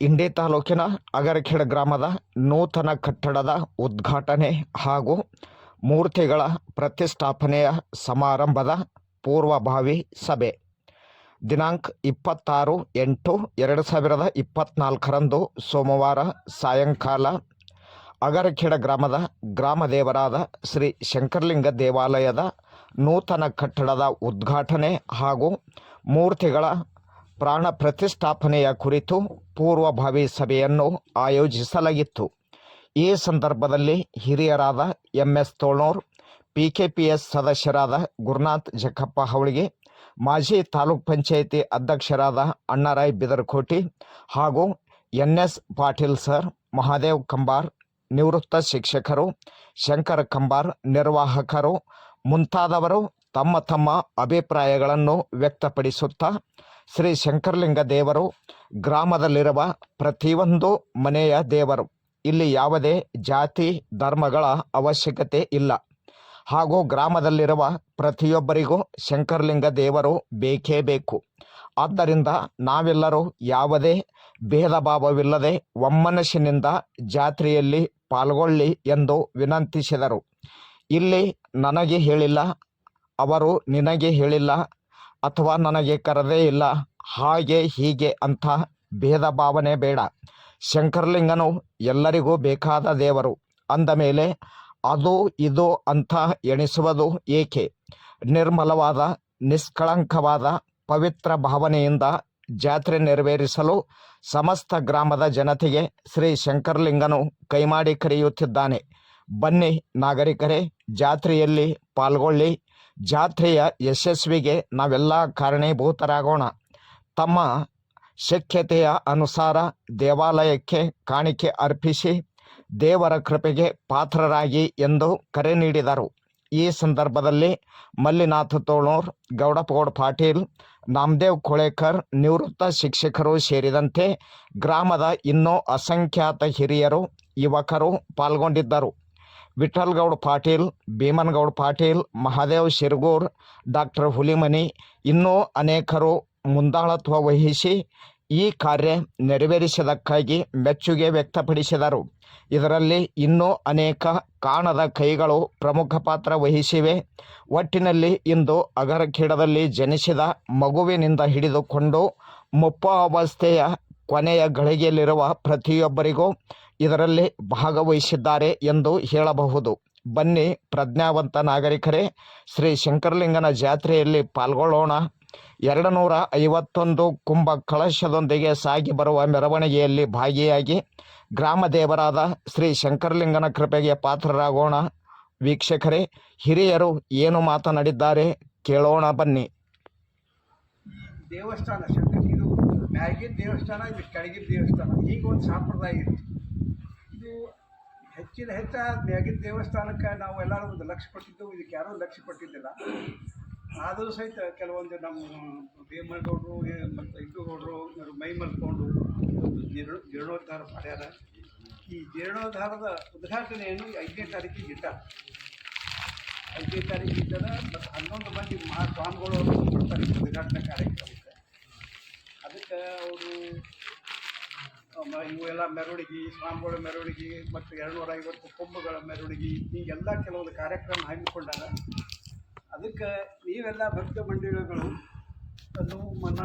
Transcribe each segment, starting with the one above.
ಇಂಡಿ ತಾಲೂಕಿನ ಅಗರಖೇಡ ಗ್ರಾಮದ ನೂತನ ಕಟ್ಟಡದ ಉದ್ಘಾಟನೆ ಹಾಗೂ ಮೂರ್ತಿಗಳ ಪ್ರತಿಷ್ಠಾಪನೆಯ ಸಮಾರಂಭದ ಪೂರ್ವಭಾವಿ ಸಭೆ. ದಿನಾಂಕ ಇಪ್ಪತ್ತಾರು ಎಂಟು ಎರಡು ಸಾವಿರದ ಇಪ್ಪತ್ನಾಲ್ಕರಂದು ಸೋಮವಾರ ಸಾಯಂಕಾಲ ಅಗರಖೇಡ ಗ್ರಾಮದ ಗ್ರಾಮದೇವರಾದ ಶ್ರೀ ಶಂಕರಲಿಂಗ ದೇವಾಲಯದ ನೂತನ ಕಟ್ಟಡದ ಉದ್ಘಾಟನೆ ಹಾಗೂ ಮೂರ್ತಿಗಳ ಪ್ರಾಣ ಪ್ರತಿಷ್ಠಾಪನೆಯ ಕುರಿತು ಪೂರ್ವಭಾವಿ ಸಭೆಯನ್ನು ಆಯೋಜಿಸಲಾಗಿತ್ತು. ಈ ಸಂದರ್ಭದಲ್ಲಿ ಹಿರಿಯರಾದ M S Tolnur P K P S ಸದಸ್ಯರಾದ ಗುರುನಾಥ್ ಜಕ್ಕಪ್ಪ ಹವಳಿಗೆ ಮಾಜಿ ತಾಲೂಕ್ ಪಂಚಾಯಿತಿ ಅಧ್ಯಕ್ಷರಾದ ಅಣ್ಣರಾಯ್ ಬಿದರ್ಕೋಟಿ ಹಾಗೂ N S Patil sir, Mahadev Kambar, ನಿವೃತ್ತ ಶಿಕ್ಷಕರು ಶಂಕರ ಕಂಬಾರ್, ನಿರ್ವಾಹಕರು ಮುಂತಾದವರು ತಮ್ಮ ತಮ್ಮ ಅಭಿಪ್ರಾಯಗಳನ್ನು ವ್ಯಕ್ತಪಡಿಸುತ್ತಾ ಶ್ರೀ ಶಂಕರಲಿಂಗ ದೇವರು ಗ್ರಾಮದಲ್ಲಿರುವ ಪ್ರತಿಯೊಂದು ಮನೆಯ ದೇವರು. ಇಲ್ಲಿ ಯಾವುದೇ ಜಾತಿ, ಧರ್ಮಗಳ ಅವಶ್ಯಕತೆ ಇಲ್ಲ. ಹಾಗೂ ಗ್ರಾಮದಲ್ಲಿರುವ ಪ್ರತಿಯೊಬ್ಬರಿಗೂ ಶಂಕರಲಿಂಗ ದೇವರು ಬೇಕೇ ಬೇಕು. ಆದ್ದರಿಂದ ನಾವೆಲ್ಲರೂ ಯಾವುದೇ ಭೇದ ಭಾವವಿಲ್ಲದೆ ಒಮ್ಮನಸ್ಸಿನಿಂದ ಜಾತ್ರೆಯಲ್ಲಿ ಪಾಲ್ಗೊಳ್ಳಿ ಎಂದು ವಿನಂತಿಸಿದರು. ಇಲ್ಲಿ ನನಗೆ ಹೇಳಿಲ್ಲ, ಅವರು ನಿನಗೆ ಹೇಳಿಲ್ಲ ಅಥವಾ ನನಗೆ ಕರೆದೇ ಇಲ್ಲ. ಹಾಗೆ ಹೀಗೆ ಅಂತ ಭೇದ ಭಾವನೆ ಬೇಡ. ಶಂಕರಲಿಂಗನು ಎಲ್ಲರಿಗೂ ಬೇಕಾದ ದೇವರು. ಅಂದ ಮೇಲೆ, ಅದು, ಇದು ಅಂತ ಎಣಿಸುವುದು ಏಕೆ? ನಿರ್ಮಲವಾದ, ನಿಷ್ಕಳಂಕವಾದ, ಪವಿತ್ರ ಭಾವನೆಯಿಂದ ಜಾತ್ರೆ ನೆರವೇರಿಸಲು ಸಮಸ್ತ ಗ್ರಾಮದ ಜನತೆಗೆ ಶ್ರೀ ಶಂಕರಲಿಂಗನು ಕೈಮಾಡಿ ಕರೆಯುತ್ತಿದ್ದಾನೆ. ಬನ್ನಿ ನಾಗರಿಕರೇ, ಜಾತ್ರೆಯಲ್ಲಿ ಪಾಲ್ಗೊಳ್ಳಿ. ಜಾತ್ರೆಯ ಯಶಸ್ವಿಗೆ ನಾವೆಲ್ಲ ಕಾರಣೀಭೂತರಾಗೋಣ. ತಮ್ಮ ಶಕ್ಯತೆಯ ಅನುಸಾರ ದೇವಾಲಯಕ್ಕೆ ಕಾಣಿಕೆ ಅರ್ಪಿಸಿ ದೇವರ ಕೃಪೆಗೆ ಪಾತ್ರರಾಗಿ ಎಂದು ಕರೆ ನೀಡಿದರು. ಈ ಸಂದರ್ಭದಲ್ಲಿ ಮಲ್ಲಿನಾಥ ತೋಳೂರ್ ಗೌಡಪಗೌಡ ಪಾಟೀಲ್, ನಾಮದೇವ್ ಕೊಳೇಕರ್ ನಿವೃತ್ತ ಶಿಕ್ಷಕರು ಸೇರಿದಂತೆ ಗ್ರಾಮದ ಇನ್ನೂ ಅಸಂಖ್ಯಾತ ಹಿರಿಯರು, ಯುವಕರು ಪಾಲ್ಗೊಂಡಿದ್ದರು. ವಿಠಲ್ಗೌಡ ಪಾಟೀಲ್, ಭೀಮನಗೌಡ ಪಾಟೀಲ್, ಮಹಾದೇವ್ ಶಿರಗೂರ್, ಡಾಕ್ಟರ್ ಹುಲಿಮನಿ ಇನ್ನೂ ಅನೇಕರು ಮುಂದಾಳತ್ವ ವಹಿಸಿ ಈ ಕಾರ್ಯ ನೆರವೇರಿಸಿದ್ದಕ್ಕಾಗಿ ಮೆಚ್ಚುಗೆ ವ್ಯಕ್ತಪಡಿಸಿದರು. ಇದರಲ್ಲಿ ಇನ್ನೂ ಅನೇಕ ಕಾಣದ ಕೈಗಳು ಪ್ರಮುಖ ಪಾತ್ರ ವಹಿಸಿವೆ. ಒಟ್ಟಿನಲ್ಲಿ ಇಂದು ಅಗರಖೇಡದಲ್ಲಿ ಜನಿಸಿದ ಮಗುವಿನಿಂದ ಹಿಡಿದುಕೊಂಡು ಮುಪ್ಪ ಅವಸ್ಥೆಯ ಕೊನೆಯ ಗಳಿಗೆಯಲ್ಲಿರುವ ಪ್ರತಿಯೊಬ್ಬರಿಗೂ ಇದರಲ್ಲಿ ಭಾಗವಹಿಸಿದ್ದಾರೆ ಎಂದು ಹೇಳಬಹುದು. ಬನ್ನಿ, ಪ್ರಜ್ಞಾವಂತ ನಾಗರಿಕರೇ, ಶ್ರೀ ಶಂಕರಲಿಂಗನ ಜಾತ್ರೆಯಲ್ಲಿ ಪಾಲ್ಗೊಳ್ಳೋಣ. ಎರಡು ನೂರ ಐವತ್ತೊಂದು ಕುಂಭ ಕಳಶದೊಂದಿಗೆ ಸಾಗಿ ಬರುವ ಮೆರವಣಿಗೆಯಲ್ಲಿ ಭಾಗಿಯಾಗಿ ಗ್ರಾಮ ದೇವರಾದ ಶ್ರೀ ಶಂಕರಲಿಂಗನ ಕೃಪೆಗೆ ಪಾತ್ರರಾಗೋಣ. ವೀಕ್ಷಕರೇ, ಹಿರಿಯರು ಏನು ಮಾತನಾಡಿದ್ದಾರೆ ಕೇಳೋಣ ಬನ್ನಿ. ದೇವಸ್ಥಾನ ಇದು ಮ್ಯಾಗಿನ ದೇವಸ್ಥಾನ ಇದು ಕೆಳಗಿನ ದೇವಸ್ಥಾನ ಈಗ ಒಂದು ಸಂಪ್ರದಾಯ ಇತ್ತು ಹೆಚ್ಚಿನ ಹೆಚ್ಚಾದ ಮ್ಯಾಗಿನ ದೇವಸ್ಥಾನಕ್ಕೆ ನಾವು ಎಲ್ಲರೂ ಒಂದು ಲಕ್ಷ ಪಟ್ಟಿದ್ದೆವು ಇದಕ್ಕೆ ಯಾರೂ ಲಕ್ಷ್ಯ ಕೊಟ್ಟಿದ್ದಿಲ್ಲ. ಆದರೂ ಸಹಿತ ಕೆಲವೊಂದು ನಮ್ಮ ಭೀಮಗೌಡರು ಮತ್ತು ಇದು ಇವರು ಮೈ ಮಲ್ಕೊಂಡು ಜೀರ್ಣ ಜೀರ್ಣೋದ್ಧಾರ ಮಾಡ್ಯಾರ. ಈ ಜೀರ್ಣೋದ್ಧಾರದ ಉದ್ಘಾಟನೆಯನ್ನು ಐದನೇ ತಾರೀಕಿಗೆ ಇಟ್ಟ ಐದನೇ ತಾರೀಕು ಇದ್ದರೆ ಮತ್ತು ಹನ್ನೊಂದು ಮಂದಿ ಮಹಾ ಸ್ವಾಮಿಗಳು ಅವರು ಬರ್ತಾರೆ. ಉದ್ಘಾಟನಾ ಕಾರ್ಯಕ್ರಮಕ್ಕೆ. ಅದಕ್ಕೆ ಅವರು ಇವೆಲ್ಲ ಮೆರವಣಿಗೆ ಸ್ವಾಮಿಗಳ ಮೆರವಣಿಗೆ ಮತ್ತು ಎರಡುನೂರ ಐವತ್ತು ಕೊಂಬುಗಳ ಮೆರವಣಿಗೆ ಹೀಗೆಲ್ಲ ಕೆಲವೊಂದು ಕಾರ್ಯಕ್ರಮ ಹಮ್ಮಿಕೊಂಡಾರ ಅದಕ್ಕೆ ನೀವೆಲ್ಲ ಭಕ್ತ ಮಂಡಳಿಗಳು ಅದು ಮನ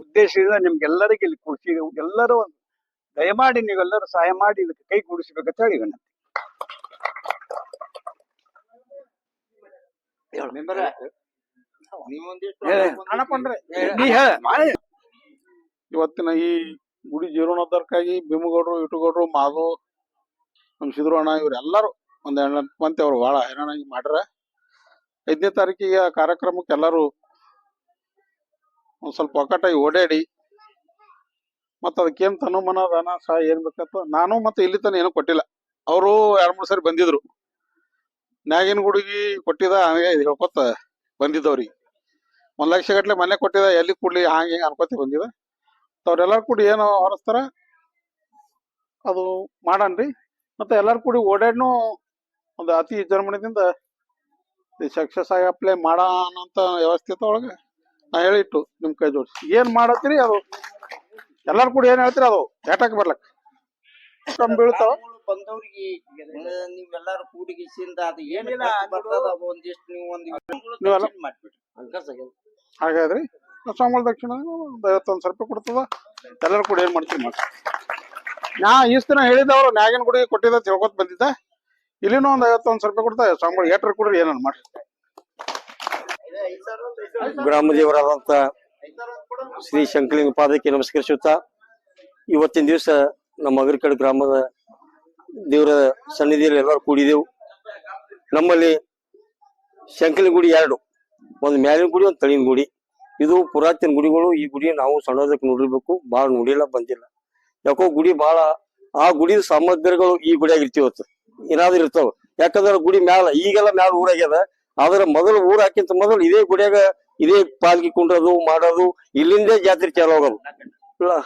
ಉದ್ದೇಶದಿಂದ ನಿಮ್ಗೆಲ್ಲರಿಗೆ ಇಲ್ಲಿ ಕೂಡಿಸಿದೆವು ಎಲ್ಲರೂ ಒಂದು ದಯಮಾಡಿ ನೀವೆಲ್ಲರೂ ಸಹಾಯ ಮಾಡಿ ಇದಕ್ಕೆ ಕೈ ಕೂಡಿಸ್ಬೇಕಂತ ಹೇಳಿ ವಿನಂತಿ. ಅಣ್ಣಪ್ಪಂಡ್ರೆ ನೀ ಹೇಳ. ಇವತ್ತಿನ ಈ ಗುಡಿ ಜೀರ್ಣೋದ್ಧಾರಕ್ಕಾಗಿ ಭೀಮಗೌಡರು, ಇಟುಗೌಡರು, ಮಾಧು ನಮ್ಮ ಸಿದ್ರು ಅಣ್ಣ ಇವರೆಲ್ಲರೂ ಒಂದು ಎಂಟು ಮಂದಿ ಅವ್ರು ಭಾಳ ಹೈರಾಣಾಗಿ ಮಾಡ್ರ. ಐದನೇ ತಾರೀಕಿಗೆ ಆ ಕಾರ್ಯಕ್ರಮಕ್ಕೆ ಎಲ್ಲರೂ ಒಂದು ಸ್ವಲ್ಪ ಒಕ್ಕಟ್ಟಾಗಿ ಓಡಾಡಿ ಮತ್ತ ಅದಕ್ಕೇನು ತನುಮನ, ದಾನ ಸಹ ಏನು ಬೇಕಂತ ನಾನು ಮತ್ತೆ ಇಲ್ಲಿ ತನ ಏನೂ ಕೊಟ್ಟಿಲ್ಲ. ಅವರು ಎರಡು ಮೂರು ಸರಿ ಬಂದಿದ್ರು. ನ್ಯಾಗಿನ ಗುಡಿಗೆ ಕೊಟ್ಟಿದ ಹಂಗೆ ಇದು ಹೇಳ್ಕೊತ ಬಂದಿದ್ದವ್ರಿಗೆ. ಒಂದು ಲಕ್ಷ ಗಟ್ಲೆ ಮನೆ ಕೊಟ್ಟಿದ ಎಲ್ಲಿ ಕೊಡ್ಲಿ ಹಂಗೆ ಅನ್ಕೋತಿ ಬಂದಿದ. ಅವ್ರೆಲ್ಲರೂ ಕೂಡಿ ಏನು ಹೊರಸ್ತಾರ ಅದು ಮಾಡನ್ರಿ. ಮತ್ತೆ ಎಲ್ಲಾರು ಕೂಡಿ ಓಡಾಡ್ನು ಒಂದು ಅತಿ ವಿಜೃಂಭಣೆದಿಂದ ಸಕ್ಸಸ್ ಆಗಿ ಅಪ್ಲೈ ಮಾಡೋಣ ಅಂತ ವ್ಯವಸ್ಥಿತ ಒಳಗೆ. ನಾ ಹೇಳಿಟ್ಟು ನಿಮ್ ಕೈ ಜೋಡಿಸಿ. ಏನ್ ಮಾಡತ್ತೀರಿ ಅದು? ಎಲ್ಲಾರು ಕೂಡ ಏನ್ ಹೇಳ್ತೀರಿ ಅದು? ಏಟಾಕ್ ಬರ್ಲಕ್ ಕಮ್ಮಿ ಬೀಳ್ತಾವ. ಬಂದವ್ರಿಗೆ ನೀವೆಲ್ಲಾರು ಕೂಡಿಗಿಸಿಂದ ಅದು ಏನಿಲ್ಲ ಬರ್ತದ ಒಂದಿಷ್ಟು ನೀವು ಒಂದ್ ನೀವೆಲ್ಲ- ಮಾಡ್ಬಿಡ್ರಿ ಹಾಗಾದ್ರಿ ಸ್ವಾಮಿಗಳ ದಕ್ಷಿಣ ಒಂದು ಐವತ್ತೊಂದ್ ಸಾವಿರ ರೂಪಾಯಿ ಕೊಡ್ತದ. ಎಲ್ಲರೂ ಕೂಡ ಏನ್ ಮಾಡ್ತೀವಿ ಮಾಡಿ ನಾ ಈಸ್ ದಿನ ಹೇಳಿದವ್ರು ನ್ಯಾಗಿನ ಗುಡಿಗೆ ಕೊಟ್ಟಿದ್ದ ತಿಳ್ಕೊತ ಬಂದಿದ್ದ. ಇಲ್ಲಿನೂ ಒಂದು ಐವತ್ತೊಂದು ಸಾವಿರ ರೂಪಾಯಿ ಕೊಡ್ತಾ ಸ್ವಾಮಿ ಏಟ್ರ ಕೊಡ್ರಿ ಏನನ್ ಮಾಡಿ ಗ್ರಾಮ ದೇವರಾದಂತ ಶ್ರೀ ಶಂಕಲಿಂಗ ಪಾದಕ್ಕೆ ನಮಸ್ಕರಿಸುತ್ತಾ, ಇವತ್ತಿನ ದಿವಸ ನಮ್ಮ ಅಗರಿಕಡ್ ಗ್ರಾಮದ ದೇವರ ಸನ್ನಿಧಿಯಲ್ಲಿ ಎಲ್ಲರೂ ಕೂಡಿದೆವು. ನಮ್ಮಲ್ಲಿ ಶಂಕಲಿನ ಗುಡಿ ಎರಡು, ಒಂದು ಮ್ಯಾಲಿನ ಗುಡಿ, ಒಂದು ತಳಿನ ಗುಡಿ. ಇದು ಪುರಾತನ ಗುಡಿಗಳು, ಈ ಗುಡಿ ನಾವು ಸಣ್ಣದಕ್ಕೆ ನೋಡಿರ್ಬೇಕು ಬಹಳ ನೋಡಿಲ್ಲ ಬಂದಿಲ್ಲ. ಯಾಕೋ ಗುಡಿ ಬಹಳ ಆ ಗುಡಿ ಸಾಮಗ್ರಿಗಳು ಈ ಗುಡಿಯಾಗ ಇರ್ತಿವತ್ತು ಏನಾದ್ರು ಇರ್ತಾವ. ಯಾಕಂದ್ರೆ ಗುಡಿ ಮ್ಯಾಲ, ಈಗೆಲ್ಲ ಮ್ಯಾಲ ಊರಾಗ್ಯದ. ಆದ್ರೆ ಮೊದಲು ಊರ್ ಹಾಕಿಂತ ಮೊದಲು ಇದೇ ಗುಡಿಯಾಗ ಇದೇ ಪಾಲ್ಗಿ ಕುಂಡ್ರದು, ಮಾಡೋದು, ಇಲ್ಲಿಂದೇ ಜಾತ್ರೆ ಚಾಲು ಹೋಗೋದು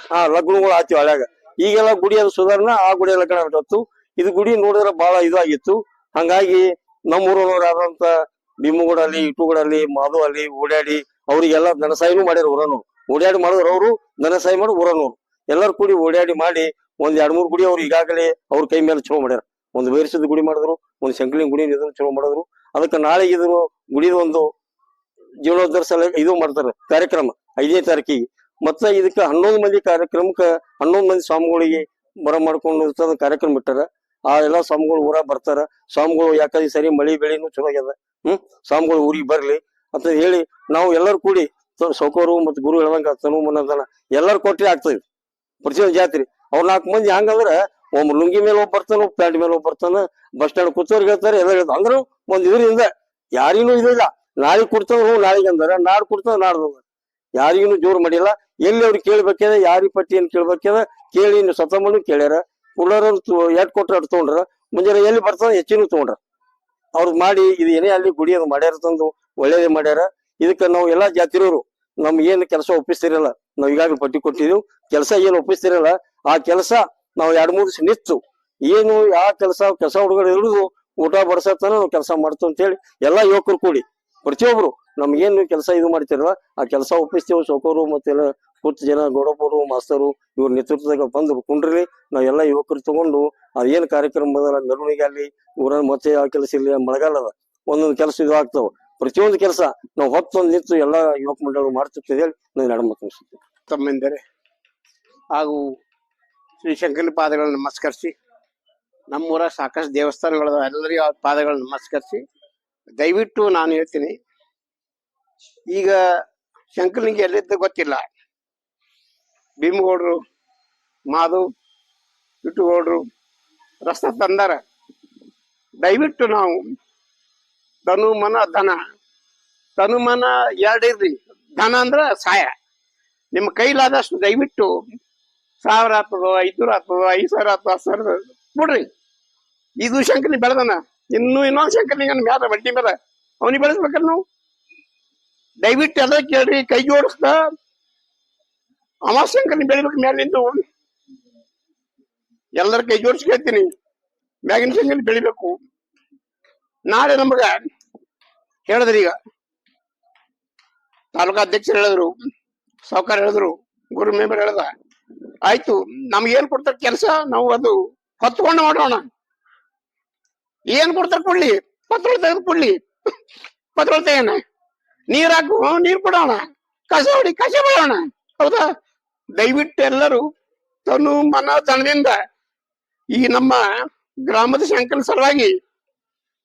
ಹಾ, ಲಗ್ನಗಳು ಆತಿವ್ ಹಳ್ಯಾಗ. ಈಗೆಲ್ಲ ಗುಡಿ ಅದು ಸುಧಾರಣ, ಆ ಗುಡಿ ಲಗ್ನ ಆಗತ್ತು ಇದು ಗುಡಿ ನೋಡಿದ್ರೆ ಬಹಳ ಇದಾಗಿತ್ತು. ಹಂಗಾಗಿ ನಮ್ಮ ಊರವರಾದಂತ ಭೀಮಗೂಡಲ್ಲಿ, ಇಟುಗೂಡಲ್ಲಿ ಮಾಧು ಅಲ್ಲಿ ಓಡಾಡಿ ಅವ್ರಿಗೆಲ್ಲ ನನಸಾಯಿನೂ ಮಾಡ್ಯಾರ ಊರನವ್ರು. ಓಡಾಡಿ ಮಾಡಿದ್ರು ಅವರು, ನನಸಾಯಿ ಮಾಡಿ ಊರನವ್ರು. ಎಲ್ಲರೂ ಕೂಡಿ ಓಡಾಡಿ ಮಾಡಿ ಒಂದ್ ಎರಡ್ ಮೂರು ಗುಡಿ ಅವ್ರು ಈಗಾಗಲೇ ಅವ್ರ ಕೈ ಮೇಲೆ ಚಲೋ ಮಾಡ್ಯಾರ. ಒಂದು ಬೇರಿಸಿದ ಗುಡಿ ಮಾಡಿದ್ರು, ಒಂದು ಶಂಕಲಿನ ಗುಡಿ ಇದನ್ನ ಚಲೋ ಮಾಡಿದ್ರು. ಅದಕ್ಕೆ ನಾಳೆ ಇದ್ರು ಗುಡಿದ ಒಂದು ಜೀರ್ಣೋದ್ಧಾರ ಸಲ ಇದು ಮಾಡ್ತಾರೆ, ಕಾರ್ಯಕ್ರಮ, ಐದನೇ ತಾರೀಕಿಗೆ. ಮತ್ತ ಇದಕ್ಕೆ ಹನ್ನೊಂದು ಮಂದಿ ಕಾರ್ಯಕ್ರಮಕ್ಕೆ ಹನ್ನೊಂದು ಮಂದಿ ಸ್ವಾಮಿಗಳಿಗೆ ಬರ ಮಾಡ್ಕೊಂಡು ಕಾರ್ಯಕ್ರಮ ಬಿಟ್ಟಾರ ಆ ಎಲ್ಲಾ ಸ್ವಾಮಿಗಳು ಊರಾಗ ಬರ್ತಾರ. ಸ್ವಾಮಿಗಳು ಯಾಕಂದ್ರೆ ಸರಿ ಮಳಿ ಬೆಳೆನೂ ಚಲೋ ಆಗ್ಯದ. ಹ್ಮ್? ಸ್ವಾಮಿಗಳು ಊರಿಗೆ ಬರ್ಲಿ. ಅಂತ ಹೇಳಿ ನಾವು ಎಲ್ಲರೂ ಕೂಡಿ ಸೌಕರು ಮತ್ತು ಗುರು ಹೇಳ್ದಂಗೆ ತನು ಮನದನ ಎಲ್ಲರೂ ಕೊಟ್ಟಿ ಆಗ್ತದೆ. ಪ್ರತಿಯೊಂದು ಜಾತ್ರೆ. ಅವ್ರು ನಾಲ್ಕು ಮಂದಿ ಹಂಗಂದ್ರೆ ಒಬ್ಬ ಲುಂಗಿ ಮೇಲೆ ಒಬ್ಬ ಬರ್ತಾನ ಒಬ್ಬ ಪ್ಯಾಂಟ್ ಮೇಲೆ ಒಬ್ಬ ಬರ್ತಾನ, ಬಸ್ ಸ್ಟ್ಯಾಂಡ್ ಕೂತವ್ರಿಗೆ ಹೇಳ್ತಾರೆ ಎಲ್ಲ ಹೇಳ್ತಾರೆ. ಅಂದ್ರೆ ಒಂದು ಇದರಿಂದ ಯಾರಿಗೂ ಇದಿಲ್ಲ. ನಾಳೆ ಕೊಡ್ತಾವ ಹ್ಞೂ, ನಾಳೆಗೆ ಅಂದ್ರೆ. ನಾಡ್ ಕೊಡ್ತಾವ ನಾಡ್ದು ಯಾರಿಗೂ ಜೋರು ಮಾಡಿಲ್ಲ ಎಲ್ಲಿ ಅವ್ರಿಗೆ ಕೇಳ್ಬೇಕೇನ ಯಾರಿ ಪಟ್ಟಿಯನ್ನು ಕೇಳ್ಬೇಕೇನ, ಕೇಳಿ ನೀವು ಸತಮನು ಕೇಳ್ಯಾರ. ಉಳ್ಳಾರವ್ರು ಎಟ್ ಕೊಟ್ರ ಅಟ್ ತೊಗೊಂಡ್ರ. ಮುಂಜಾನೆ ಎಲ್ಲಿ ಬರ್ತಾನೆ ಹೆಚ್ಚಿನ ತೊಗೊಂಡ್ರ. ಅವ್ರು ಮಾಡಿ, ಇದು ಏನೇ ಅಲ್ಲಿ ಗುಡಿ ಅದು ಮಾಡ್ಯಾರ ತಂದು ಒಳ್ಳೇದೇ ಮಾಡ್ಯಾರ. ಇದಕ್ಕೆ ನಾವು ಎಲ್ಲಾ ಜಾತಿರೋರು ನಮ್ಗೆ ಏನ್ ಕೆಲಸ ಒಪ್ಪಿಸ್ತಿರಲ್ಲ, ನಾವ್ ಈಗಾಗಲೇ ಪಟ್ಟಿ ಕೊಟ್ಟಿದ್ದೀವಿ ಕೆಲಸ ಏನ್ ಒಪ್ಪಿಸ್ತಿರಲ್ಲ, ಆ ಕೆಲಸ ನಾವು ಎರಡ್ ಮೂರು ದಿವಸ ನಿಂತು ಏನು ಯಾವ ಕೆಲಸ ಕೆಲಸ ಹುಡುಗರು ಹಿಡಿದು ಊಟ ಬಡಿಸತ್ತಾನ ನಾವು ಕೆಲಸ ಮಾಡ್ತು ಅಂತ ಹೇಳಿ ಎಲ್ಲಾ ಯುವಕರು ಕೂಡಿ, ಪ್ರತಿಯೊಬ್ರು ನಮ್ಗೇನು ಕೆಲಸ ಇದು ಮಾಡ್ತಿರಲ್ಲ, ಆ ಕೆಲಸ ಒಪ್ಪಿಸ್ತೇವೆ. ಸೋಕೋರು ಮತ್ತೆ ಕೂತ್ ಜನ, ಗೌಡಪ್ಪರು, ಮಾಸ್ತರು ಇವ್ರ ನೇತೃತ್ವದಾಗ ಬಂದು ಕುಂಡ್ರಿ. ನಾವೆಲ್ಲ ಯುವಕರು ತಗೊಂಡು ಅದೇನ್ ಕಾರ್ಯಕ್ರಮ ಮೆರವಣಿಗೆ ಅಲ್ಲಿ ಊರ ಮತ್ತೆ ಯಾವ ಕೆಲಸ ಇಲ್ಲ ಮಳೆಗಾಲದ ಒಂದೊಂದು ಕೆಲಸ ಇದು ಆಗ್ತಾವ. ಪ್ರತಿಯೊಂದು ಕೆಲಸ ನಾವು ಹೊತ್ತೊಂದು ನಿಂತು ಎಲ್ಲ ಯುವಕ ಮಂಡಳಿ ಮಾಡ್ತಿರ್ತದೆ ಹೇಳಿ ನಾನು ನಡಮತ್ತ ತಮ್ಮೆಂದರೆ ಹಾಗೂ ಶ್ರೀ ಶಂಕರನ ಪಾದಗಳನ್ನು ನಮಸ್ಕರಿಸಿ, ನಮ್ಮೂರ ಸಾಕಷ್ಟು ದೇವಸ್ಥಾನಗಳ ಎಲ್ಲರಿಗೂ ಆ ಪಾದಗಳನ್ನು ನಮಸ್ಕರಿಸಿ, ದಯವಿಟ್ಟು ನಾನು ಹೇಳ್ತೀನಿ, ಈಗ ಶಂಕರನಿಗೆ ಎಲ್ಲಿದ್ದ ಗೊತ್ತಿಲ್ಲ. ಭೀಮಗೌಡರು, ಮಾಧು ಇಟ್ಟುಗೌಡರು ರಸ್ತೆ ತಂದಾರ. ದಯವಿಟ್ಟು ನಾವು ತನು ಮನ ಧನ. ತನು ಮನ ಎರಡಿರ್ರಿ ಧನ ಅಂದ್ರ ಸಹಾಯ. ನಿಮ್ಮ ಕೈಲಾದಷ್ಟು ದಯವಿಟ್ಟು ಸಾವಿರ ಆಗ್ತದೋ, ಐದ್ನೂರ ಆಗ್ತದೋ, ಐದು ಸಾವಿರ ಆಗ್ತದ, ಹತ್ತು ಸಾವಿರ ಬಿಡ್ರಿ. ಇದು ಶಂಕರನಿ ಬೆಳೆದನ. ಇನ್ನೂ ಇನ್ನೊಂದು ಶಂಕರನಿಗೆ ಮ್ಯಾಲ ಬಡ್ಡಿ ಮೇಲೆ ಅವನಿಗೆ ಬೆಳೆಸ್ಬೇಕಲ್ಲ ನಾವು? ದಯವಿಟ್ಟು ಎಲ್ಲ ಕೇಳ್ರಿ, ಕೈ ಜೋಡಿಸ್ದ ಅವ ಶಂಕರನಿ ಬೆಳಿಬೇಕು ಮ್ಯಾಲ ನಿಂತು. ಎಲ್ಲರ ಕೈ ಜೋಡಿಸಿ ಕೇಳ್ತೀನಿ ಮ್ಯಾಗಿನ ಶಂಕರ್ನಿ ಬೆಳಿಬೇಕು. ನಾಳೆ ನಮಗ ಹೇಳಿದ್ರಿ ಈಗ. ತಾಲೂಕಾ ಅಧ್ಯಕ್ಷರು ಹೇಳಿದ್ರು, ಸಾವುಕಾರ ಹೇಳಿದ್ರು, ಗುರು ಮೇಂಬರ್ ಹೇಳ್ದ. ಆಯ್ತು, ನಮ್ಗೆ ಏನ್ ಕೊಡ್ತಾರ ಕೆಲಸ? ನಾವು ಅದು ಹೊತ್ಕೊಂಡು ಮಾಡೋಣ. ಏನ್ ಕೊಡ್ತಾರ ಕೊಡ್ಲಿ? ಪತ್ರ ತೆಗೆದು ಕೊಡ್ಲಿ. ಪತ್ರ ತೆಗೋಣ ನೀರ್ ಹಾಕು, ನೀರ್ ಕೊಡೋಣ. ಕಸ ಹೊಡಿ, ಕಸ ಬಿಡೋಣ ಹೌದಾ? ದಯವಿಟ್ಟು ಎಲ್ಲರೂ ತನು ಮನ ತನದಿಂದ ಈ ನಮ್ಮ ಗ್ರಾಮದ ಶಂಕರ ಸಲುವಾಗಿ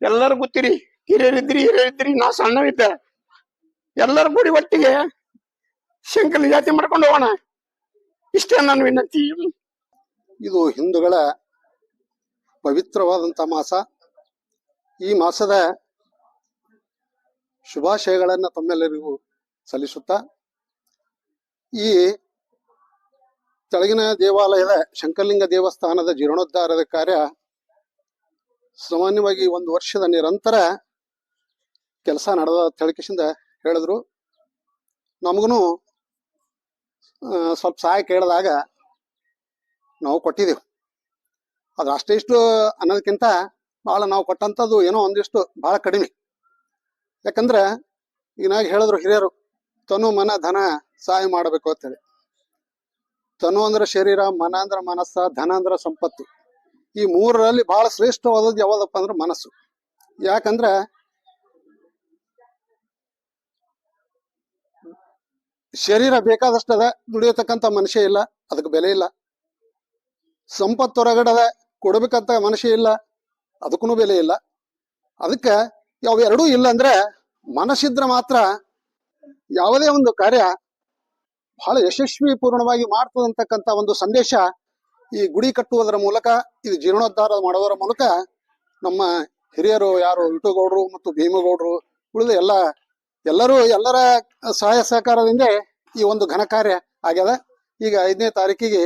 ಎಲ್ಲರೂ ಗೊತ್ತಿರಿ. ಹಿರಿಯರಿದ್ರಿ ಹಿರಿಯರಿದ್ರಿ, ನಾ ಸಣ್ಣವಿದ್ದೆ. ಎಲ್ಲರ ಕೂಡಿ ಒಟ್ಟಿಗೆ ಶಂಕಲಿ ಜಾತಿ ಮಾಡ್ಕೊಂಡು ಹೋಗೋಣ. ಇಷ್ಟೇ ನನ್ನ ವಿನಂತಿ. ಇದು ಹಿಂದೂಗಳ ಪವಿತ್ರವಾದಂಥ ಮಾಸ. ಈ ಮಾಸದ ಶುಭಾಶಯಗಳನ್ನು ತಮ್ಮೆಲ್ಲರಿಗೂ ಸಲ್ಲಿಸುತ್ತಾ, ಈ ತೆಳಗಿನ ದೇವಾಲಯದ ಶಂಕರಲಿಂಗ ದೇವಸ್ಥಾನದ ಜೀರ್ಣೋದ್ಧಾರದ ಕಾರ್ಯ ಸಾಮಾನ್ಯವಾಗಿ ಒಂದು ವರ್ಷದ ನಿರಂತರ ಕೆಲಸ ನಡೆದ ತಿಳಿಕಿಸಿಂದ ಹೇಳಿದ್ರು. ನಮಗೂ ಸ್ವಲ್ಪ ಸಹಾಯ ಕೇಳಿದಾಗ ನಾವು ಕೊಟ್ಟಿದ್ದೆವು ಅದು ಅಷ್ಟೇ ಇಷ್ಟು ಅನ್ನೋದಕ್ಕಿಂತ ಭಾಳ ನಾವು ಕೊಟ್ಟಂಥದ್ದು ಏನೋ ಒಂದಿಷ್ಟು ಭಾಳ ಕಡಿಮೆ. ಯಾಕಂದ್ರೆ ಈಗ ನಾಗ ಹೇಳಿದ್ರು ಹಿರಿಯರು, ತನು ಮನ ಧನ ಸಹಾಯ ಮಾಡಬೇಕು ಅಂತೇಳಿ. ತನು ಅಂದ್ರೆ ಶರೀರ, ಮನ ಅಂದ್ರೆ ಮನಸ್ಸ, ಧನ ಅಂದ್ರೆ ಸಂಪತ್ತು. ಈ ಮೂರರಲ್ಲಿ ಬಹಳ ಶ್ರೇಷ್ಠವಾದದ್ದು ಯಾವ್ದಪ್ಪ ಅಂದ್ರೆ ಮನಸ್ಸು. ಯಾಕಂದ್ರ ಶರೀರ ಬೇಕಾದಷ್ಟದ ದುಡಿಯತಕ್ಕಂಥ ಮನುಷ್ಯ ಇಲ್ಲ, ಅದಕ್ಕೆ ಬೆಲೆ ಇಲ್ಲ. ಸಂಪತ್ತು ಹೊರಗಡದ ಕೊಡಬೇಕಂತ ಮನುಷ್ಯ ಇಲ್ಲ ಅದಕ್ಕೂ ಬೆಲೆ ಇಲ್ಲ. ಅದಕ್ಕೆ ಯಾವ ಎರಡೂ ಇಲ್ಲ ಅಂದ್ರೆ ಮನಸ್ಸಿದ್ರೆ ಮಾತ್ರ ಯಾವುದೇ ಒಂದು ಕಾರ್ಯ ಬಹಳ ಯಶಸ್ವಿ ಪೂರ್ಣವಾಗಿ ಮಾಡ್ತದಂತಕ್ಕಂಥ ಒಂದು ಸಂದೇಶ ಈ ಗುಡಿ ಕಟ್ಟುವುದರ ಮೂಲಕ, ಇದು ಜೀರ್ಣೋದ್ಧಾರ ಮಾಡುವುದರ ಮೂಲಕ ನಮ್ಮ ಹಿರಿಯರು ಯಾರು ವಿಟುಗೌಡರು ಮತ್ತು ಭೀಮಗೌಡರು ಉಳಿದ ಎಲ್ಲ ಎಲ್ಲರೂ ಎಲ್ಲರ ಸಹಾಯ ಸಹಕಾರದಿಂದ ಈ ಒಂದು ಘನ ಕಾರ್ಯ ಆಗ್ಯದ. ಈಗ ಐದನೇ ತಾರೀಕಿಗೆ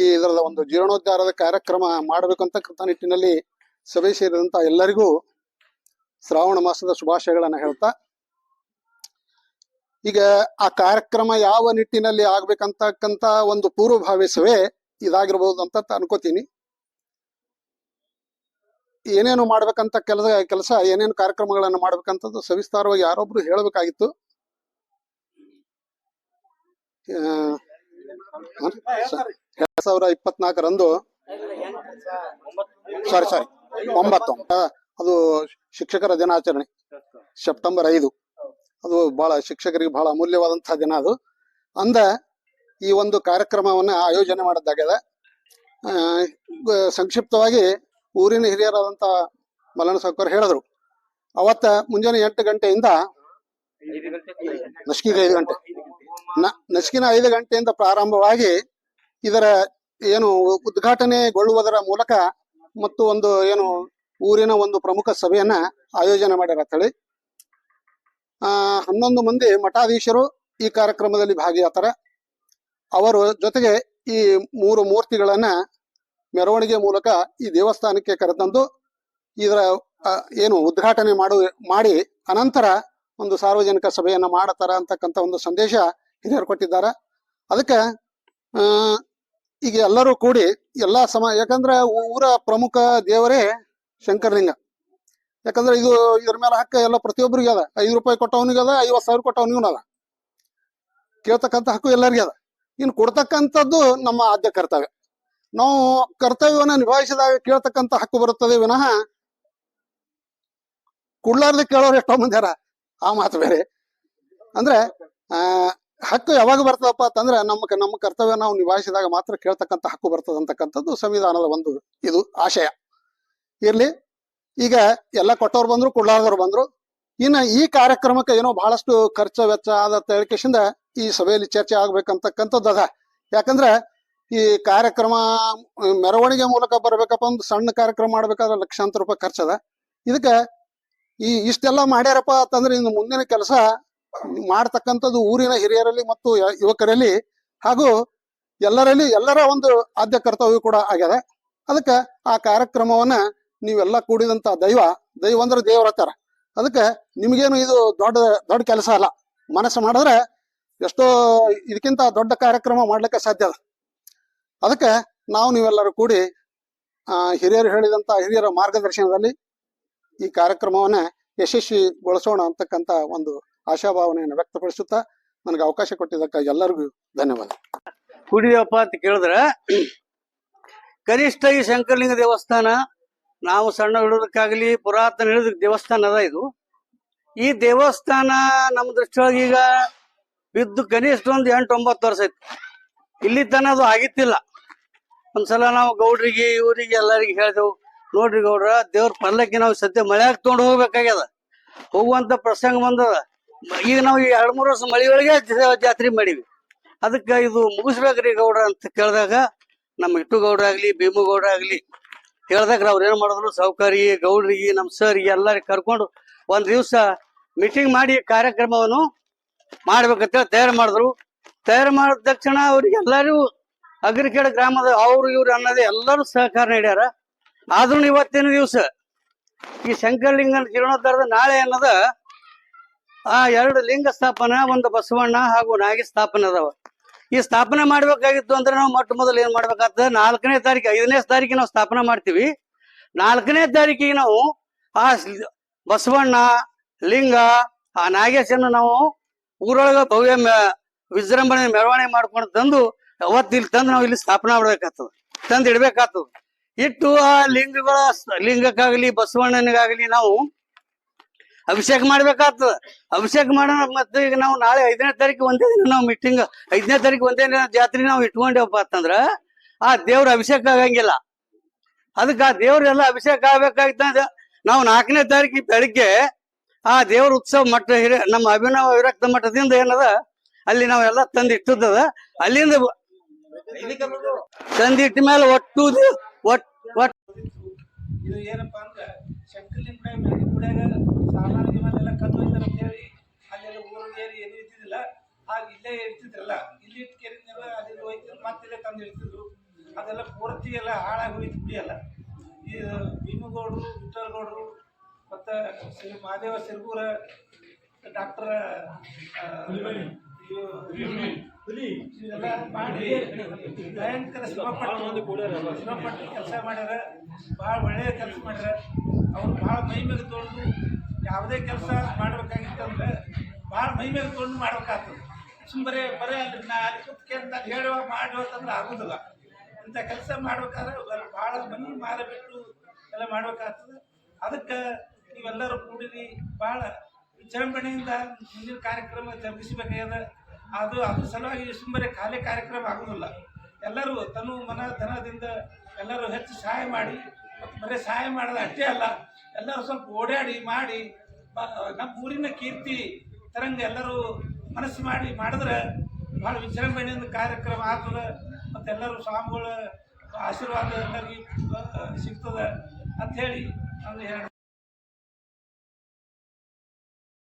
ಈ ಇದರದ ಒಂದು ಜೀರ್ಣೋದ್ಧಾರದ ಕಾರ್ಯಕ್ರಮ ಮಾಡಬೇಕಂತಕ್ಕಂಥ ನಿಟ್ಟಿನಲ್ಲಿ ಸಭೆ ಸೇರಿದಂತ ಎಲ್ಲರಿಗೂ ಶ್ರಾವಣ ಮಾಸದ ಶುಭಾಶಯಗಳನ್ನ ಹೇಳ್ತಾ, ಈಗ ಆ ಕಾರ್ಯಕ್ರಮ ಯಾವ ನಿಟ್ಟಿನಲ್ಲಿ ಆಗ್ಬೇಕಂತಕ್ಕಂತ ಒಂದು ಪೂರ್ವಭಾವಿ ಸಭೆ ಇದಾಗಿರ್ಬೋದು ಅಂತ ಅನ್ಕೋತೀನಿ. ಏನೇನು ಮಾಡ್ಬೇಕಂತ ಕೆಲಸ ಕೆಲಸ ಏನೇನು ಕಾರ್ಯಕ್ರಮಗಳನ್ನು ಮಾಡ್ಬೇಕಂತದ್ದು ಸವಿಸ್ತಾರವಾಗಿ ಯಾರೊಬ್ರು ಹೇಳಬೇಕಾಗಿತ್ತು. ಎರಡ್ ಸಾವಿರ ಇಪ್ಪತ್ನಾಲ್ಕರಂದು ಸಾರಿ ಸಾರಿ ಒಂಬತ್ತು ಅದು ಶಿಕ್ಷಕರ ದಿನಾಚರಣೆ ಸೆಪ್ಟೆಂಬರ್ ಐದು. ಅದು ಬಹಳ ಶಿಕ್ಷಕರಿಗೆ ಬಹಳ ಅಮೂಲ್ಯವಾದಂತಹ ದಿನ ಅದು. ಅಂದ ಈ ಒಂದು ಕಾರ್ಯಕ್ರಮವನ್ನ ಆಯೋಜನೆ ಮಾಡಿದ್ದಾಗ ಆ, ಸಂಕ್ಷಿಪ್ತವಾಗಿ ಊರಿನ ಹಿರಿಯರಾದಂತ ಮಲನ ಸಾವ್ಕರ್ ಹೇಳಿದ್ರು. ಅವತ್ತ ಮುಂಜಾನೆ ಎಂಟು ಗಂಟೆಯಿಂದ ನಸ್ಕಿಗೆ ಐದು ಗಂಟೆ. ನಸ್ಕಿನ ಐದು ಗಂಟೆಯಿಂದ ಪ್ರಾರಂಭವಾಗಿ ಇದರ ಏನು ಉದ್ಘಾಟನೆಗೊಳ್ಳುವುದರ ಮೂಲಕ ಮತ್ತು ಒಂದು ಏನು ಊರಿನ ಒಂದು ಪ್ರಮುಖ ಸಭೆಯನ್ನ ಆಯೋಜನೆ ಮಾಡ್ಯಾರ ಅಂತೇಳಿ. ಆ, ಹನ್ನೊಂದು ಮಂದಿ ಮಠಾಧೀಶರು ಈ ಕಾರ್ಯಕ್ರಮದಲ್ಲಿ ಭಾಗಿಯಾಗ್ತಾರೆ. ಅವರು ಜೊತೆಗೆ ಈ ಮೂರು ಮೂರ್ತಿಗಳನ್ನ ಮೆರವಣಿಗೆ ಮೂಲಕ ಈ ದೇವಸ್ಥಾನಕ್ಕೆ ಕರೆತಂದು ಇದರ ಏನು ಉದ್ಘಾಟನೆ ಮಾಡು, ಮಾಡಿ ಅನಂತರ ಒಂದು ಸಾರ್ವಜನಿಕ ಸಭೆಯನ್ನ ಮಾಡತಾರ ಅಂತಕ್ಕಂಥ ಒಂದು ಸಂದೇಶ ಹಿರಿಯರು ಕೊಟ್ಟಿದ್ದಾರೆ. ಅದಕ್ಕೆ ಈಗ ಎಲ್ಲರೂ ಕೂಡಿ ಎಲ್ಲಾ ಸಮ, ಯಾಕಂದ್ರೆ ಊರ ಪ್ರಮುಖ ದೇವರೇ ಶಂಕರಲಿಂಗ. ಯಾಕಂದ್ರೆ ಇದು ಇದ್ರ ಮೇಲೆ ಹಕ್ಕ ಎಲ್ಲ ಪ್ರತಿಯೊಬ್ಬರಿಗೆ ಅದ. ಐದು ರೂಪಾಯಿ ಕೊಟ್ಟವನಿಗೆ ಅದ, ಐವತ್ತು ಸಾವಿರ ಕೊಟ್ಟವನಿಗೂ ಅದ. ಕೇಳ್ತಕ್ಕಂಥ ಹಕ್ಕು ಎಲ್ಲರಿಗೂ ಅದ. ಇನ್ನು ಕೊಡ್ತಕ್ಕಂಥದ್ದು ನಮ್ಮ ಆದ್ಯ ಕರ್ತವ್ಯ ನಾವು ಕರ್ತವ್ಯವನ್ನ ನಿಭಾಯಿಸಿದಾಗ ಕೇಳ್ತಕ್ಕಂತ ಹಕ್ಕು ಬರುತ್ತದೆ. ವಿನಃ ಕುಡ್ಲಾರ್ದೆ ಕೇಳೋರು ಎಷ್ಟೋ ಮಂದಿ ಅರ ಆ ಮಾತು ಬೇರೆ. ಅಂದ್ರೆ, ಆ, ಹಕ್ಕು ಯಾವಾಗ ಬರ್ತದಪ್ಪ ಅಂತಂದ್ರೆ, ನಮ್ಮ ನಮ್ಮ ಕರ್ತವ್ಯ ನಾವು ನಿಭಾಯಿಸಿದಾಗ ಮಾತ್ರ ಕೇಳ್ತಕ್ಕಂಥ ಹಕ್ಕು ಬರ್ತದೆ ಅಂತಕ್ಕಂಥದ್ದು ಸಂವಿಧಾನದ ಒಂದು ಇದು ಆಶಯ. ಇರ್ಲಿ. ಈಗ ಎಲ್ಲ ಕೊಟ್ಟವ್ರು ಬಂದ್ರು ಕೊಡ್ಲಾರ್ದವ್ರು ಬಂದ್ರು. ಇನ್ನ ಈ ಕಾರ್ಯಕ್ರಮಕ್ಕೆ ಏನೋ ಬಹಳಷ್ಟು ಖರ್ಚು ವೆಚ್ಚ ಆದ ತೇಳಿಕೆಶಿಂದ ಈ ಸಭೆಯಲ್ಲಿ ಚರ್ಚೆ ಆಗ್ಬೇಕಂತಕ್ಕಂಥದ್ದು ಅದ. ಯಾಕಂದ್ರೆ ಈ ಕಾರ್ಯಕ್ರಮ ಮೆರವಣಿಗೆ ಮೂಲಕ ಬರ್ಬೇಕಪ್ಪ ಒಂದು ಸಣ್ಣ ಕಾರ್ಯಕ್ರಮ ಮಾಡ್ಬೇಕಾದ್ರೆ ಲಕ್ಷಾಂತರ ರೂಪಾಯಿ ಖರ್ಚದ. ಇದಕ್ಕೆ ಈ ಇಷ್ಟೆಲ್ಲ ಮಾಡ್ಯಾರಪ್ಪ ಅಂತಂದ್ರೆ ಇನ್ನು ಮುಂದಿನ ಕೆಲಸ ಮಾಡ್ತಕ್ಕಂಥದ್ದು ಊರಿನ ಹಿರಿಯರಲ್ಲಿ ಮತ್ತು ಯುವಕರಲ್ಲಿ ಹಾಗೂ ಎಲ್ಲರಲ್ಲಿ, ಎಲ್ಲರ ಒಂದು ಆದ್ಯ ಕರ್ತವ್ಯ ಕೂಡ ಆಗ್ಯದ. ಅದಕ್ಕೆ ಆ ಕಾರ್ಯಕ್ರಮವನ್ನ ನೀವೆಲ್ಲ ಕೂಡಿದಂತ ದೈವ ದೈವ ಅಂದ್ರೆ ದೇವರ ತರ ಅದಕ್ಕೆ ನಿಮಗೇನು ಇದು ದೊಡ್ಡ ದೊಡ್ಡ ಕೆಲಸ ಅಲ್ಲ. ಮನಸ್ಸು ಮಾಡಿದ್ರೆ ಎಷ್ಟೋ ಇದಕ್ಕಿಂತ ದೊಡ್ಡ ಕಾರ್ಯಕ್ರಮ ಮಾಡ್ಲಿಕ್ಕೆ ಸಾಧ್ಯ ಅದ. ಅದಕ್ಕೆ ನಾವು ನೀವೆಲ್ಲರೂ ಕೂಡಿ ಹಿರಿಯರು ಹೇಳಿದಂತ ಹಿರಿಯರ ಮಾರ್ಗದರ್ಶನದಲ್ಲಿ ಈ ಕಾರ್ಯಕ್ರಮವನ್ನ ಯಶಸ್ವಿಗೊಳಿಸೋಣ ಅಂತಕ್ಕಂತ ಒಂದು ಆಶಾಭಾವನೆಯನ್ನು ವ್ಯಕ್ತಪಡಿಸುತ್ತಾ ನನಗೆ ಅವಕಾಶ ಕೊಟ್ಟಿದ್ದಕ್ಕಾಗಿ ಎಲ್ಲರಿಗೂ ಧನ್ಯವಾದ. ಕುಡಿಯಪ್ಪ ಅಂತ ಕೇಳಿದ್ರೆ, ಕನಿಷ್ಠ ಈ ಶಂಕರಲಿಂಗ ದೇವಸ್ಥಾನ, ನಾವು ಸಣ್ಣ ಹಿಡಿದಕ್ಕಾಗಲಿ ಪುರಾತನ ಹಿಡಿದ ದೇವಸ್ಥಾನ ಅದ ಇದು. ಈ ದೇವಸ್ಥಾನ ನಮ್ಮ ದೃಷ್ಟಿಯೊಳಗೆ ಈಗ ಬಿದ್ದು ಕನಿಷ್ಠ ಒಂದು ಎಂಟು ಒಂಬತ್ತು ವರ್ಷ ಐತಿ. ಇಲ್ಲಿ ತನ ಅದು ಆಗಿತ್ತಿಲ್ಲ. ಒಂದ್ಸಲ ನಾವು ಗೌಡ್ರಿಗೆ, ಇವರಿಗೆ ಎಲ್ಲರಿಗೆ ಹೇಳಿದೆವು, ನೋಡ್ರಿ ಗೌಡ್ರ, ದೇವ್ರ ಪಲ್ಲಕ್ಕಿ ನಾವು ಸದ್ಯ ಮಳೆಯಾಗ ತೊಗೊಂಡು ಹೋಗ್ಬೇಕಾಗ್ಯದ. ಹೋಗುವಂತ ಪ್ರಸಂಗ ಬಂದದ. ಈಗ ನಾವು ಈ ಎರಡ್ ಮೂರು ವರ್ಷ ಮಳೆಯೊಳಗೆ ಜಾತ್ರೆ ಮಾಡಿವಿ. ಅದಕ್ಕೆ ಇದು ಮುಗಿಸ್ಬೇಕ್ರಿ ಗೌಡ್ರ ಅಂತ ಕೇಳಿದಾಗ, ನಮ್ಮ ಇಟ್ಟು ಗೌಡ್ರ ಆಗ್ಲಿ, ಭೀಮು ಗೌಡ್ರ ಆಗ್ಲಿ, ಹೇಳ್ದಾಗ ಅವ್ರು ಏನ್ ಮಾಡಿದ್ರು ಸೌಕರ್ಯ ಗೌಡ್ರಿಗೆ ನಮ್ಮ ಸರ್ಗೆ ಎಲ್ಲರಿಗೆ ಕರ್ಕೊಂಡು ಒಂದ್ ದಿವ್ಸ ಮೀಟಿಂಗ್ ಮಾಡಿ ಕಾರ್ಯಕ್ರಮವನ್ನು ಮಾಡ್ಬೇಕಂತೇಳಿ ತಯಾರು ಮಾಡಿದ್ರು. ತಯಾರು ಮಾಡಿದ ತಕ್ಷಣ ಎಲ್ಲರೂ ಅಗ್ರಿಕೇಡ್ ಗ್ರಾಮದ ಅವ್ರು ಇವ್ರು ಅನ್ನೋದು ಎಲ್ಲರೂ ಸಹಕಾರ ನೀಡ್ಯಾರ. ಆದ್ರೂ ಇವತ್ತಿನ ದಿವಸ ಈ ಶಂಕರಲಿಂಗನ ಜೀರ್ಣೋದ್ಧಾರದ ನಾಳೆ ಅನ್ನೋದ ಆ ಎರಡು ಲಿಂಗ ಸ್ಥಾಪನೆ, ಒಂದು ಬಸವಣ್ಣ ಹಾಗೂ ನಾಗಿ ಸ್ಥಾಪನೆ ಅದಾವ. ಈ ಸ್ಥಾಪನೆ ಮಾಡ್ಬೇಕಾಗಿತ್ತು ಅಂದ್ರೆ ನಾವು ಮೊಟ್ಟ ಮೊದಲು ಏನ್ ಮಾಡ್ಬೇಕಾಗ್ತದೆ? ನಾಲ್ಕನೇ ತಾರೀಕು, ಐದನೇ ತಾರೀಕಿಗೆ ನಾವು ಸ್ಥಾಪನೆ ಮಾಡ್ತೀವಿ. ನಾಲ್ಕನೇ ತಾರೀಕಿಗೆ ನಾವು ಆ ಬಸವಣ್ಣ, ಲಿಂಗ, ಆ ನಾಗೇಶನ್ನು ನಾವು ಊರೊಳಗ ಭವ್ಯ ವಿಜೃಂಭಣೆ ಮೆರವಣಿಗೆ ಮಾಡ್ಕೊಂಡು ತಂದು ಅವತ್ತು ಇಲ್ಲಿ ತಂದು ನಾವು ಇಲ್ಲಿ ಸ್ಥಾಪನಾ ಮಾಡ್ಬೇಕಾಗ್ತದ. ತಂದು ಇಡ್ಬೇಕಾಗ್ತದ. ಇಟ್ಟು ಆ ಲಿಂಗಗಳ ಲಿಂಗಕ್ಕಾಗಲಿ, ಬಸವಣ್ಣನಿಗಾಗಲಿ ನಾವು ಅಭಿಷೇಕ ಮಾಡ್ಬೇಕಾಗ್ತದ. ಅಭಿಷೇಕ ಮಾಡೋಣ ಮತ್ತೆ ಈಗ ನಾವು ನಾಳೆ ಐದನೇ ತಾರೀಕು ಒಂದೇ ದಿನ ನಾವು ಮೀಟಿಂಗ್ ಐದನೇ ತಾರೀಕು ಒಂದೇ ದಿನ ಜಾತ್ರೆ ನಾವು ಇಟ್ಕೊಂಡೇವಪ್ಪ ಅಂತಂದ್ರ ಆ ದೇವ್ರ ಅಭಿಷೇಕ ಆಗಂಗಿಲ್ಲ. ಅದಕ್ಕೆ ಆ ದೇವ್ರೆಲ್ಲ ಅಭಿಷೇಕ ಆಗ್ಬೇಕಾಗಿತ್ತ ನಾವು ನಾಲ್ಕನೇ ತಾರೀಕು ಬೆಳಿಗ್ಗೆ ಆ ದೇವ್ರ ಉತ್ಸವ ಮಠ ನಮ್ಮ ಅಭಿನವ ವಿರಕ್ತ ಮಠದಿಂದ ಏನದ ಅಲ್ಲಿ ನಾವೆಲ್ಲ ತಂದಿಟ್ಟದ ಅಲ್ಲಿಂದ ತಂದಿಟ್ಟ ಮೇಲೆ ಒಟ್ಟು ಒಟ್ ಒಟ್ ಇದು ಏನಪ್ಪಾ ಅಂದ್ರೆ ಶಂಕರ್ಲಿಂಗ ಗುಡಿಯಾಗ ಸಾಮಾನ್ಯ ಗಿಮಾನೆಲ್ಲ ಕದ್ದು ಹೋಯ್ತಾರ ಅಂತ ಹೇಳಿ ಅಲ್ಲೆಲ್ಲ ಊರಿಗೆ ಏನು ಇರ್ತಿದ್ದಿಲ್ಲ. ಆಗ ಇಲ್ಲೇ ಇರ್ತಿದ್ರಲ್ಲ, ಇಲ್ಲಿ ಇಟ್ಟು ಕೆರಿನೆಲ್ಲ ಅಲ್ಲಿ ಹೋಯ್ತಿದ್ರು ಮತ್ತೆ ಇಲ್ಲೇ ತಂದು ಇಡ್ತಿದ್ರು ಅದೆಲ್ಲ ಪೂರ್ತಿ ಎಲ್ಲ. ಹಾಳಾಗಿ ಹೋಯ್ತು ಕುಡಿಯಲ್ಲ ಈ ಭೀಮಗೌಡರು ವಿಠಲಗೌಡರು ಮತ್ತು ಶ್ರೀ ಮಹಾದೇವ ಸಿರ್ಗೂರ ಡಾಕ್ಟರ್ ಇದೆಲ್ಲ ಮಾಡಿ ಭಯಂಕರ ಶ್ರಮಪಟ್ಟು ಶ್ರಮಪಟ್ಟು ಕೆಲಸ ಮಾಡ್ಯಾರ. ಭಾಳ ಒಳ್ಳೆಯ ಕೆಲಸ ಮಾಡ್ಯಾರ. ಅವ್ರು ಭಾಳ ಮೈಮೇಲೆ ತೊಗೊಂಡು ಯಾವುದೇ ಕೆಲಸ ಮಾಡ್ಬೇಕಾಗಿತ್ತಂದ್ರೆ ಭಾಳ ಮೈ ಮೇಲೆ ತೊಗೊಂಡು ಮಾಡ್ಬೇಕಾಗ್ತದೆ. ಸುಮ್ಮನೆ ಬರೇ ಅಲ್ಲಿ ನಾ ಅಲ್ಲಿ ಕುತ್ಕೆ ಅಂತ ಹೇಳುವ ಮಾಡುವ ಅಂತಂದ್ರೆ ಆಗೋದಿಲ್ಲ. ಇಂಥ ಕೆಲಸ ಮಾಡ್ಬೇಕಾದ್ರೆ ಬಹಳ ಭಾಳ ಮನಿ ಮಾರ ಬಿಟ್ಟು ಎಲ್ಲ ಮಾಡ್ಬೇಕಾಗ್ತದೆ. ಅದಕ್ಕೆ ನೀವೆಲ್ಲರೂ ಕೂಡಿರಿ. ಭಾಳ ವಿಜೃಂಭಣೆಯಿಂದ ಮುಂದಿನ ಕಾರ್ಯಕ್ರಮ ಜರುಗಿಸಬೇಕಾಗ್ಯದ. ಅದು ಅದ್ರ ಸಲುವಾಗಿ ಸುಮ್ಮನೆ ಖಾಲಿ ಕಾರ್ಯಕ್ರಮ ಆಗೋದಿಲ್ಲ. ಎಲ್ಲರೂ ತನು ಮನ ಧನದಿಂದ ಎಲ್ಲರೂ ಹೆಚ್ಚು ಸಹಾಯ ಮಾಡಿ, ಮತ್ತು ಬರೀ ಸಹಾಯ ಮಾಡೋದು ಅಷ್ಟೇ ಅಲ್ಲ, ಎಲ್ಲರೂ ಸ್ವಲ್ಪ ಓಡಾಡಿ ಮಾಡಿ ನಮ್ಮ ಊರಿನ ಕೀರ್ತಿ, ತರಂಗ ಎಲ್ಲರೂ ಮನಸ್ಸು ಮಾಡಿ ಮಾಡಿದ್ರೆ ಭಾಳ ವಿಜೃಂಭಣೆಯಿಂದ ಕಾರ್ಯಕ್ರಮ ಆಗ್ತದೆ, ಮತ್ತು ಎಲ್ಲರೂ ಸ್ವಾಮಿಗಳ ಆಶೀರ್ವಾದ ಎಲ್ಲರಿಗೂ ಸಿಗ್ತದೆ ಅಂಥೇಳಿ ನಾನು ಹೇಳಿ